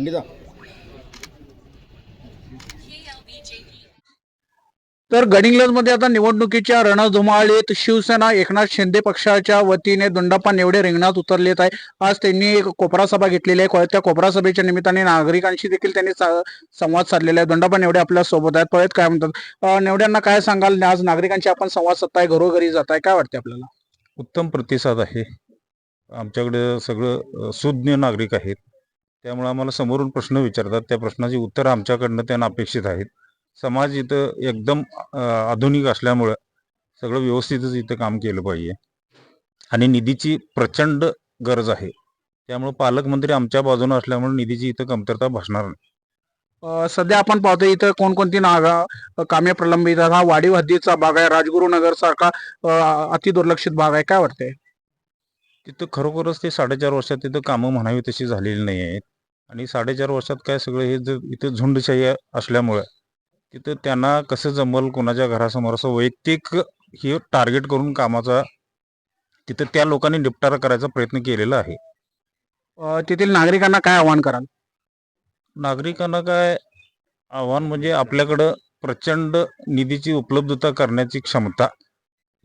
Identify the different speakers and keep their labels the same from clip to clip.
Speaker 1: पंडिता.
Speaker 2: तर गडिंग्लजमध्ये आता निवडणुकीच्या रणधुमाळीत शिवसेना एकनाथ शिंदे पक्षाच्या वतीने दोंडाप्पा नेवडे रिंगणात उतरलेत आहे आज त्यांनी एक कोपरा सभा घेतलेली आहे. त्या कोपरा सभेच्या निमित्ताने नागरिकांशी देखील त्यांनी संवाद साधलेला आहे. दोंडाप्पा नेवडे आपल्यासोबत आहेत. परत काय म्हणतात? नेवड्यांना काय सांगाल? आज नागरिकांशी आपण संवाद साधताय घरोघरी जाताय. काय वाटते आपल्याला?
Speaker 3: उत्तम प्रतिसाद आहे. आमच्याकडे सगळं सुज्ञ नागरिक आहेत. त्यामुळे आम्हाला समोरून प्रश्न विचारतात. त्या प्रश्नाची उत्तर आमच्याकडनं त्यांना अपेक्षित आहेत. समाज इथं एकदम आधुनिक असल्यामुळं सगळं व्यवस्थितच इथं काम केलं पाहिजे. आणि निधीची प्रचंड गरज आहे. त्यामुळे पालकमंत्री आमच्या बाजूने असल्यामुळे निधीची इथं कमतरता भासणार नाही.
Speaker 2: सध्या आपण पाहतो इथं कोणकोणती नागा कामे प्रलंबित आहेत. हा वाडीव हद्दीचा भाग आहे. राजगुरुनगर सारखा अति दुर्लक्षित भाग आहे. काय वाटतंय?
Speaker 3: तिथं खरोखरच ते साडेचार वर्षात तिथं कामं म्हणावी तशी झालेली नाही आहेत. आणि साडेचार वर्षात काय सगळं हे जर इथं झुंडशाही असल्यामुळं तिथं त्यांना कसं जमल कोणाच्या घरासमोर असं वैयक्तिक हे टार्गेट करून कामाचा तिथं त्या लोकांनी निपटारा करायचा प्रयत्न केलेला आहे.
Speaker 2: तेथील नागरिकांना काय आवाहन कराल?
Speaker 3: नागरिकांना काय आव्हान म्हणजे आपल्याकडं प्रचंड निधीची उपलब्धता करण्याची क्षमता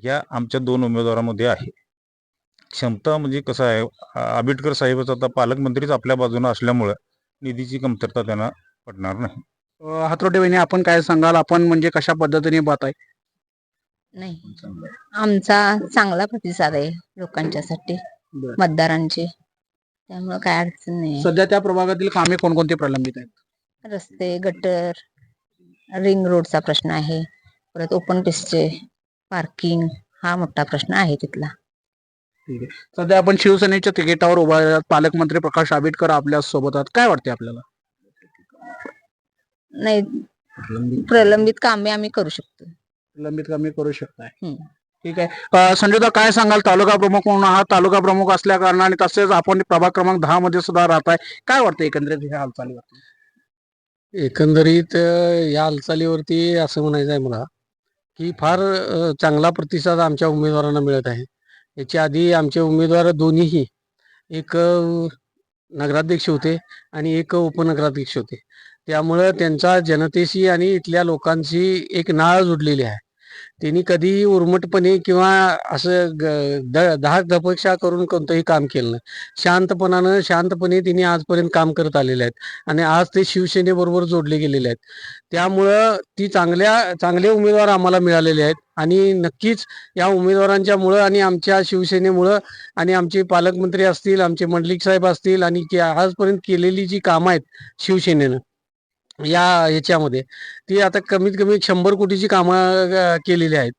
Speaker 3: या आमच्या दोन उमेदवारांमध्ये आहे. क्षमता म्हणजे कसं आहे आंबेडकर साहेबच आता पालकमंत्रीच आपल्या बाजूने असल्यामुळं निधीची कमतरता त्यांना पडणार नाही.
Speaker 2: हातरोटे वहिनी आपण काय सांगाल? आपण म्हणजे कशा पद्धतीने पाहताय
Speaker 4: नाही. आमचा चांगला प्रतिसाद आहे लोकांच्यासाठी मतदारांचे. त्यामुळं काय अडचण नाही.
Speaker 2: सध्या त्या प्रभागातील कामे कोणकोणती प्रलंबित आहेत?
Speaker 4: रस्ते गटर रिंग रोडचा प्रश्न आहे. परत ओपन पेसचे पार्किंग हा मोठा प्रश्न आहे तिथला.
Speaker 2: सध्या आपण शिवसेनेच्या तिकिटावर उभा आहात. पालकमंत्री प्रकाश आंबेडकर आपल्यासोबत आहात. काय वाटते आपल्याला?
Speaker 4: नाही प्रलंबित कामे आम्ही करू शकतो
Speaker 2: प्रलंबित कामे करू शकताय.
Speaker 4: हम्म.
Speaker 2: ठीक आहे. अं, संजयदा काय सांगाल? तालुका प्रमुख म्हणून आहात. तालुका प्रमुख असल्या कारणाने तसेच आपण प्रभाग क्रमांक दहा मध्ये सुद्धा राहताय काय वाटतं एकंदरीत ह्या हालचालीवर
Speaker 5: एकंदरीत अ, या हालचालीवरती असं म्हणायचं आहे मला की फार अ, चांगला प्रतिसाद आमच्या उमेदवारांना मिळत आहे. याच्या आधी आमचे उमेदवार दोन्हीही एक नगराध्यक्ष होते आणि एक उपनगराध्यक्ष होते. त्यामुळं त्यांचा जनतेशी आणि इथल्या लोकांशी एक नाळ जुडलेली आहे. त्यांनी कधीही उर्मटपणे किंवा असं दहा द करून कोणतंही काम केलं नाही. शांतपणानं शांतपणे त्यांनी आजपर्यंत काम करत आलेले आहेत. आणि आज ते शिवसेनेबरोबर जोडले गेलेले आहेत. त्यामुळं ती चांगल्या चांगले उमेदवार आम्हाला मिळालेले आहेत. आणि नक्कीच या उमेदवारांच्या मुळं आणि आमच्या शिवसेनेमुळं आणि आमचे पालकमंत्री असतील आमचे मंडलिक साहेब असतील आणि आजपर्यंत केलेली जी कामं आहेत शिवसेनेनं या ह्याच्यामध्ये ती आता कमीत कमी शंभर कोटीची कामं केलेली आहेत.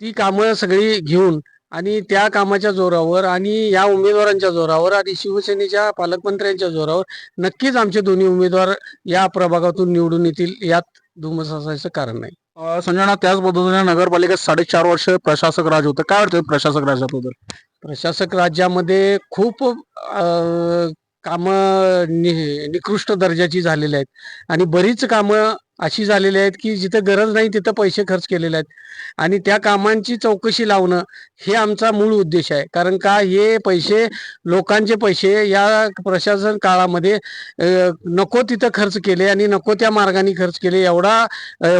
Speaker 5: ती कामं सगळी घेऊन आणि त्या कामाच्या जोरावर आणि या उमेदवारांच्या जोरावर आणि शिवसेनेच्या पालकमंत्र्यांच्या जोरावर नक्कीच आमचे दोन्ही उमेदवार या प्रभागातून निवडून येतील यात दुमस असायचं कारण नाही.
Speaker 2: संजना त्याच पद्धतीने नगरपालिकेत साडेचार वर्ष प्रशासक राज होतं. काय वाटतं प्रशासक राजाबद्दल
Speaker 5: प्रशासक राज्यामध्ये खूप काम निकृष्ट दर्जाची झालेली आहेत. आणि बरीच कामं अशी झालेली आहेत की जिथं गरज नाही तिथं पैसे खर्च केलेले आहेत. आणि त्या कामांची चौकशी लावणं हे आमचा मूळ उद्देश आहे. कारण का हे पैसे लोकांचे पैसे या प्रशासन काळामध्ये नको तिथं खर्च केले आणि नको त्या मार्गाने खर्च केले. एवढा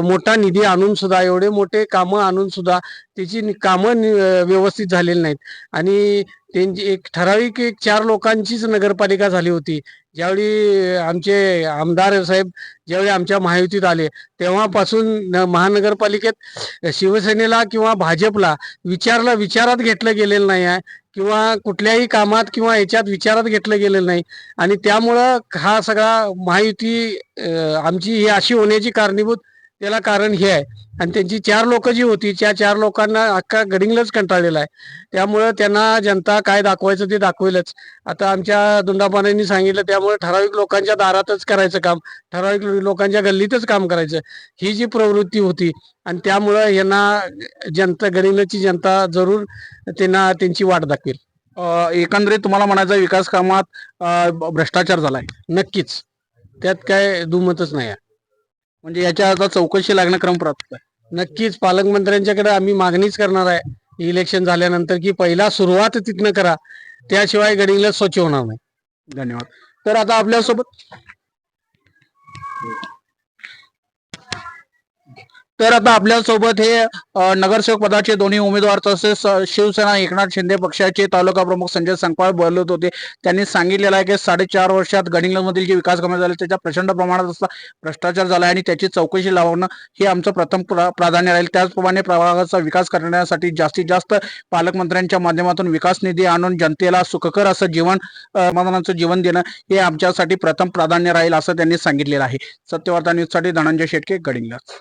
Speaker 5: मोठा निधी आणून सुद्धा एवढे मोठे कामं आणून सुद्धा त्याची कामं नि- व्यवस्थित झालेली नाहीत. आणि त्यांची एक ठराविक एक चार लोकांचीच नगरपालिका झाली होती. ज्यावेळी आमचे आमदार साहेब ज्यावेळी आमच्या महायुतीत आले तेव्हापासून न- महानगरपालिकेत शिवसेनेला किंवा भाजपला विचारला विचारात घेतलं गेलेलं नाही आहे. किंवा कुठल्याही कामात किंवा याच्यात विचारात घेतलं गेलेलं नाही. आणि त्यामुळं हा सगळा महायुती आमची ही अशी होण्याची कारणीभूत त्याला कारण हे आहे. आणि त्यांची चार लोक जी होती त्या चार लोकांना अख्खा गडिंगलच कंटाळलेला आहे. त्यामुळं त्यांना जनता काय दाखवायचं ते दाखवेलच. आता आमच्या दुंडापानांनी सांगितलं त्यामुळे ठराविक लोकांच्या दारातच करायचं काम ठराविक लोकांच्या गल्लीतच काम करायचं. ही जी प्रवृत्ती होती आणि त्यामुळं यांना जनता गडिंगलची जनता जरूर त्यांना त्यांची वाट दाखवेल.
Speaker 2: एकंदरीत तुम्हाला म्हणायचं विकास कामात भ्रष्टाचार झालाय.
Speaker 5: नक्कीच. त्यात काय दुमतच नाही आहे.
Speaker 2: म्हणजे याच्या आता चौकशी लागणं क्रम प्राप्त आहे.
Speaker 5: नक्कीच पालकमंत्र्यांच्याकडे आम्ही मागणीच करणार आहे. इलेक्शन झाल्यानंतर की पहिला सुरुवात तिथनं करा. त्याशिवाय गडिंगला स्वच्छ होणार नाही.
Speaker 2: धन्यवाद. तर आता आपल्यासोबत तर आता आपल्यासोबत हे नगरसेवक पदाचे दोन्ही उमेदवार तसेच शिवसेना एकनाथ शिंदे पक्षाचे तालुका प्रमुख संजय संकपाळ बोलत होते. त्यांनी सांगितलेलं आहे की साडेचार वर्षात गडिंगलमधील जे विकास कामे झाले त्याच्या प्रचंड प्रमाणात असता भ्रष्टाचार झाला आणि त्याची चौकशी लावणं हे आमचं प्रथम प्राधान्य राहील. त्याचप्रमाणे प्रभागाचा विकास करण्यासाठी जास्तीत जास्त पालकमंत्र्यांच्या माध्यमातून विकास निधी आणून जनतेला सुखकर असं जीवन मतदानाचं जीवन देणं हे आमच्यासाठी प्रथम प्राधान्य राहील असं त्यांनी सांगितलेलं आहे. सत्यवार्ता न्यूजसाठी धनंजय शेटके गडिंगलाच